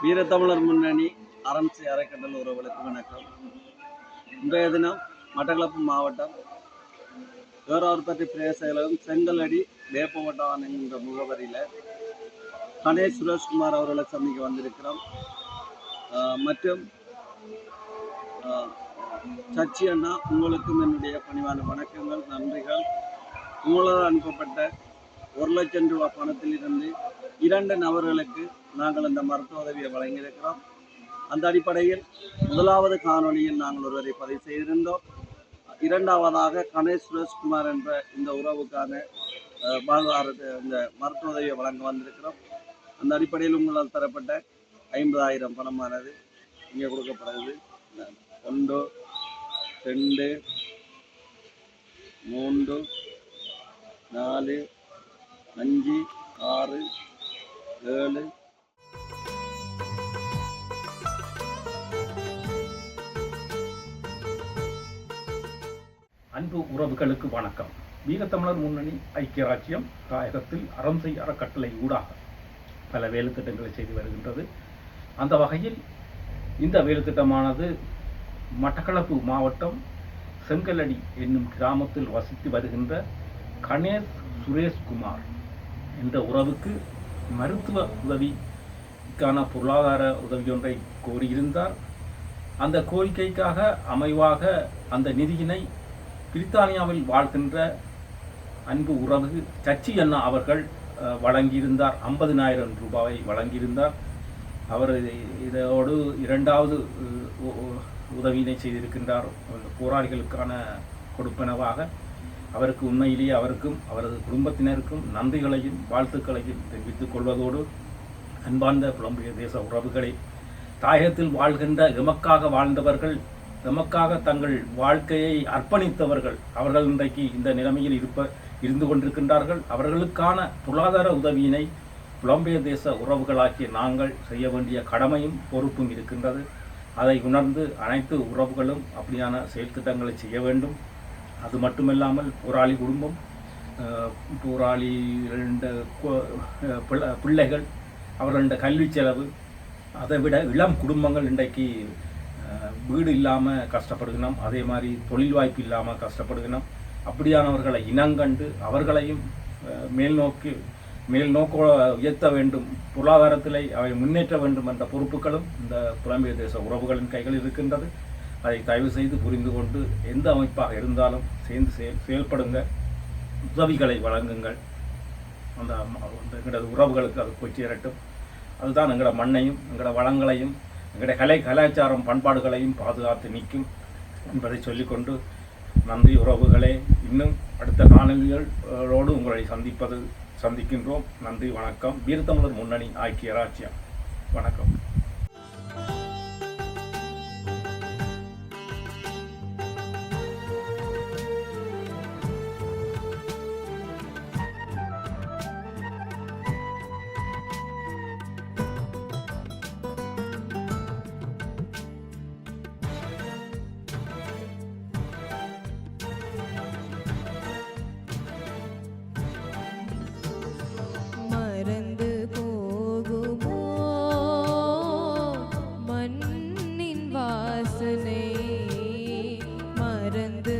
வீரத்தமிழர் முன்னணி அரண்சி அறக்கட்டளை உறவுகளுக்கு வணக்கம். இன்றைய தினம் மட்டக்களப்பு மாவட்டம் வேறார்பட்டி செயலகம் செங்கலடி வேப்பவட்டான் என்கின்ற முகவரியில் கணேஷ் சுரேஷ்குமார் அவர்களை சந்திக்க வந்திருக்கிறோம். மற்றும் சச்சி அண்ணா உங்களுக்கும் என்னுடைய பணிவான வணக்கங்கள் நன்றிகள். உங்களால் அனுப்பப்பட்ட ஒரு லட்சம் ரூபாய் பணத்திலிருந்து இரண்டு நபர்களுக்கு நாங்கள் அந்த மருத்துவ உதவியை வழங்கியிருக்கிறோம். அந்த அடிப்படையில் முதலாவது காணொலியில் நாங்கள் ஒருவரை பதிவு செய்திருந்தோம். இரண்டாவதாக கணேஷ் சுரேஷ்குமார் என்ற இந்த உறவுக்கான வாழ்வாரத்தை இந்த மருத்துவ உதவியை வழங்க வந்திருக்கிறோம். அந்த அடிப்படையில் உங்களால் தரப்பட்ட ஐம்பதாயிரம் பணமானது இங்கே கொடுக்கப்படுது. ஒன்று ரெண்டு மூன்று நாலு அஞ்சு ஆறு ஏழு. அன்பு உறவுகளுக்கு வணக்கம். வீரத்தமிழர் முன்னணி ஐக்கிய ராஜ்யம் தாயகத்தில் அறம்சை அறக்கட்டளை ஊடாக பல வேலை திட்டங்களை செய்து வருகின்றது. அந்த வகையில் இந்த வேலை திட்டமானது மட்டக்களப்பு மாவட்டம் செங்கலடி என்னும் கிராமத்தில் வசித்து வருகின்ற கணேஷ் சுரேஷ்குமார். என்ற உறவுக்கு மருத்துவ உதவிக்கான பொருளாதார உதவியொன்றை கோரியிருந்தார். அந்த கோரிக்கைக்காக அமைவாக அந்த நிதியினை பிரித்தானியாவில் வாழ்கின்ற அன்பு உறவு சச்சி அண்ணா அவர்கள் வழங்கியிருந்தார். ஐம்பதினாயிரம் ரூபாயை வழங்கியிருந்தார். அவர் இதோடு இரண்டாவது உதவியினை செய்திருக்கின்றார். போராளிகளுக்கான கொடுப்பனவாக அவருக்கு உண்மையிலேயே அவருக்கும் அவரது குடும்பத்தினருக்கும் நன்றிகளையும் வாழ்த்துக்களையும் தெரிவித்துக் கொள்வதோடு அன்பார்ந்த புலம்பெயர் தேச உறவுகளை தாயகத்தில் வாழ்கின்ற எமக்காக வாழ்ந்தவர்கள் எமக்காக தங்கள் வாழ்க்கையை அர்ப்பணித்தவர்கள் அவர்கள் இன்றைக்கு இந்த நிலைமையில் இருப்ப இருந்து கொண்டிருக்கின்றார்கள். அவர்களுக்கான பொருளாதார உதவியினை புலம்பெயர் தேச உறவுகளாகிய நாங்கள் செய்ய வேண்டிய கடமையும் பொறுப்பும் இருக்கின்றது. அதை உணர்ந்து அனைத்து உறவுகளும் அப்படியான செயல்திட்டங்களை செய்ய வேண்டும். அது மட்டுமல்லாமல் போராளி குடும்பம் போராளி ரெண்டு பிள்ளை- பிள்ளைகள் அவர்களோட கல்வி செலவு அதை விட இளம் குடும்பங்கள் இன்றைக்கு வீடு இல்லாமல் கஷ்டப்படுகணும் அதே மாதிரி தொழில் வாய்ப்பு இல்லாமல் கஷ்டப்படுகணும் அப்படியானவர்களை இனங்கண்டு அவர்களையும் மேல்நோக்கி மேல் நோக்கி மேல் நோக்க உயர்த்த வேண்டும். பொருளாதாரத்திலே அவை முன்னேற்ற வேண்டும் என்ற பொறுப்புகளும் இந்த புலம்பெயர் தேச உறவுகளின் கைகளில் இருக்கின்றது. அதை தயவு செய்து புரிந்து கொண்டு எந்த அமைப்பாக இருந்தாலும் சேர்ந்து செயல் செயல்படுங்க. உதவிகளை வழங்குங்கள். அந்த எங்களது உறவுகளுக்கு அது போய் சேரட்டும். அதுதான் எங்களோட மண்ணையும் எங்களோட வளங்களையும் எங்களுடைய கலை கலாச்சாரம் பண்பாடுகளையும் பாதுகாத்து நிற்கும் என்பதை சொல்லிக்கொண்டு நன்றி உறவுகளே. இன்னும் அடுத்த காணொலிகளோடு உங்களை சந்திப்பது சந்திக்கின்றோம். நன்றி வணக்கம். வீரத்தமிழர் முன்னணி ஆக்கிய ராஜ்யம். வணக்கம். வந்து